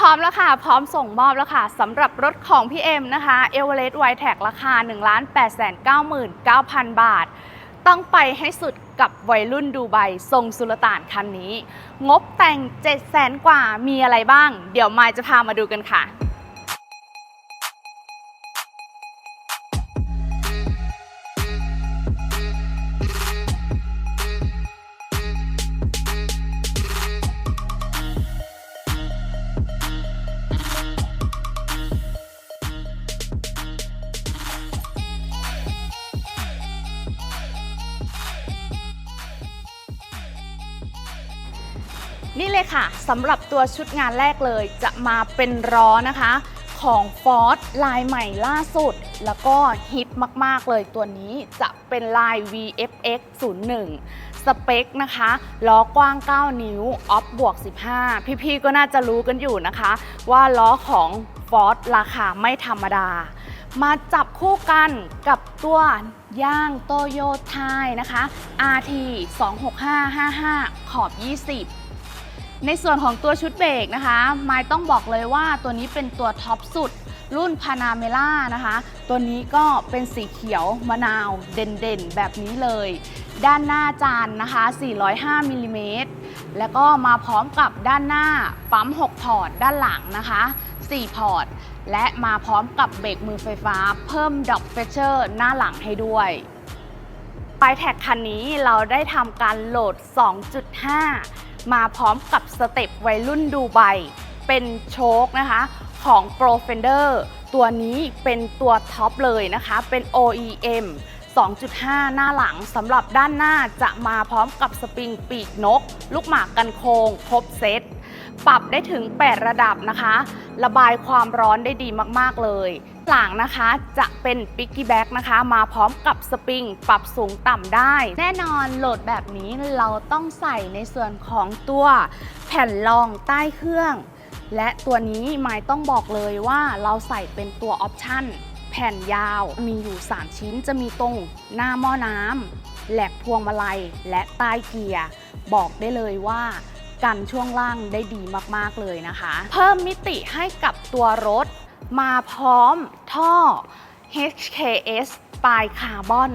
พร้อมแล้วค่ะ พร้อมส่งมอบแล้วค่ะสำหรับรถของพี่เอ็มนะคะเอเวอเรสต์ไวแท็กราคา 1 8 9 9 0 0 0 บาท ต้องไปให้สุดกับวัยรุ่นดูไบทรงสุลต่านคันนี้ งบแต่ง 7 0 0 0 0 0 กว่ามีอะไรบ้าง เดี๋ยวมายจะพามาดูกันค่ะ นี่เลยค่ะสำหรับตัวชุดงานแรกเลยจะมาเป็นล้อนะคะ ของ Ford ลายใหม่ล่าสุด แล้วก็ฮิตมาก ๆ เลยตัวนี้จะเป็นลาย VFX 01 สเปคนะคะล้อกว้าง 9 นิ้ว ออฟบวก 15 พี่ ๆ ก็น่าจะรู้กันอยู่นะคะ ว่าล้อของ Ford ราคาไม่ธรรมดา มาจับคู่กันกับตัวย่างโตโยต้ายนะคะ RT 26555 ขอบ 20 ในส่วนของตัวชุดเบรกนะคะ ไมายต้องบอกเลยว่าตัวนี้เป็นตัวท็อปสุดรุ่นพานาเมล่านะคะ ตัวนี้ก็เป็นสีเขียวมะนาวเด่นๆ แบบนี้เลย ด้านหน้าจานนะคะ 405มิลลิเมตรแล้วก็มาพร้อมกับด้านหน้าปั๊ม 6 พอร์ตด้านหลังนะคะ 4 พอร์ต และมาพร้อมกับเบรกมือไฟฟ้า เพิ่มดอกเฟเชอร์หน้าหลังให้ด้วยปลายแท็กคันนี้เราได้ทำการโหลด 2.5 มาพร้อมกับสเต็ปวัยรุ่นดูไบเป็นโชคนะคะของ Pro Fender ตัวนี้เป็นตัวท็อปเลยนะคะ เป็น OEM 2.5 หน้าหลังสำหรับด้านหน้าจะมาพร้อมกับสปริงปีกนก ลูกหมากกันโคง ครบเซต ปรับได้ถึง 8 ระดับนะคะ ระบายความร้อนได้ดีมากๆเลย หลังนะคะจะเป็นปิกกี้แบ็กนะคะ มาพร้อมกับสปริงปรับสูงต่ำได้ แน่นอนโหลดแบบนี้เราต้องใส่ในส่วนของตัวแผ่นรองใต้เครื่อง และตัวนี้หมายต้องบอกเลยว่าเราใส่เป็นตัวออปชั่นแผ่นยาวมีอยู่ 3 ชิ้นจะมีตรงหน้าหม้อน้ำแหลกพวงมาลัยและใต้เกียร์ บอกได้เลยว่า กันช่วงล่างได้ดีมากๆเลยนะคะ เพิ่มมิติให้กับตัวรถ มาพร้อมท่อ HKS ปลายคาร์บอน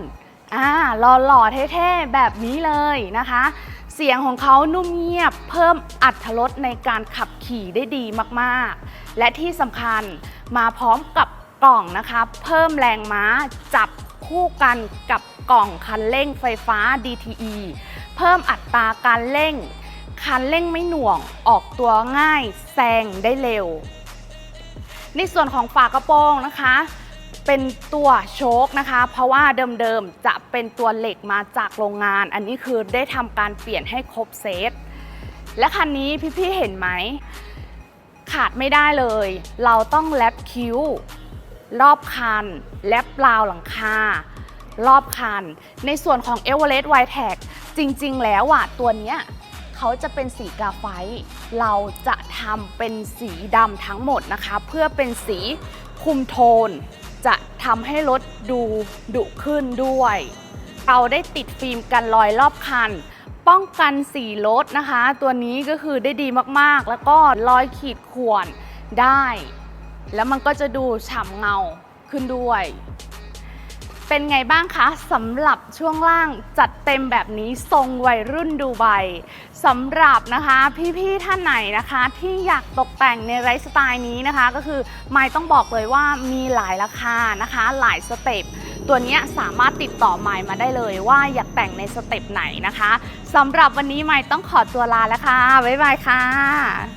อ่าหล่อๆเท่ๆ แบบนี้เลยนะคะ เสียงของเขานุ่มเงียบ เพิ่มอัตรถรสในการขับขี่ได้ดีมากๆ และที่สำคัญมาพร้อมกับกล่องนะคะ เพิ่มแรงม้าจับคู่กันกับกล่องคันเร่งไฟฟ้า DTE เพิ่มอัตราการเร่ง คันเร่งไม่หน่วงออกตัวง่ายแซงได้เร็ว ในส่วนของฝากระโปรงนะคะ เป็นตัวโชคนะคะ เพราะว่าเดิมๆจะเป็นตัวเหล็กมาจากโรงงาน อันนี้คือได้ทำการเปลี่ยนให้ครบเซตและคันนี้พี่ๆเห็นไหม ขาดไม่ได้เลย เราต้องแลบคิ้ว รอบคัน แลบราวหลังคา รอบคัน ในส่วนของ e v e r e s t w i t e c จริงๆ แล้วอะตัวเนี้ย เขาจะเป็นสีกราไฟต์เราจะทำเป็นสีดำทั้งหมดนะคะ เพื่อเป็นสีคุมโทน จะทำให้รถดูดุขึ้นด้วย เราได้ติดฟิล์มกันรอยรอบคัน ป้องกันสีรถนะคะ ตัวนี้ก็คือได้ดีมากๆ แล้วก็รอยขีดข่วนได้ แล้วมันก็จะดูฉ่ำเงาขึ้นด้วย เป็นไงบ้างคะสำหรับช่วงล่างจัดเต็มแบบนี้ทรงวัยรุ่นดูไบสำหรับนะคะพี่ๆท่านไหนนะคะที่อยากตกแต่งในไลฟ์สไตล์นี้นะคะ ก็คือไม่ต้องบอกเลยว่ามีหลายราคานะคะ หลายสเต็ปตัวนี้สามารถติดต่อไมค์มาได้เลยว่าอยากแต่งในสเต็ปไหนนะคะสำหรับวันนี้ไมค์ต้องขอตัวลาแล้วค่ะบ๊ายบายค่ะ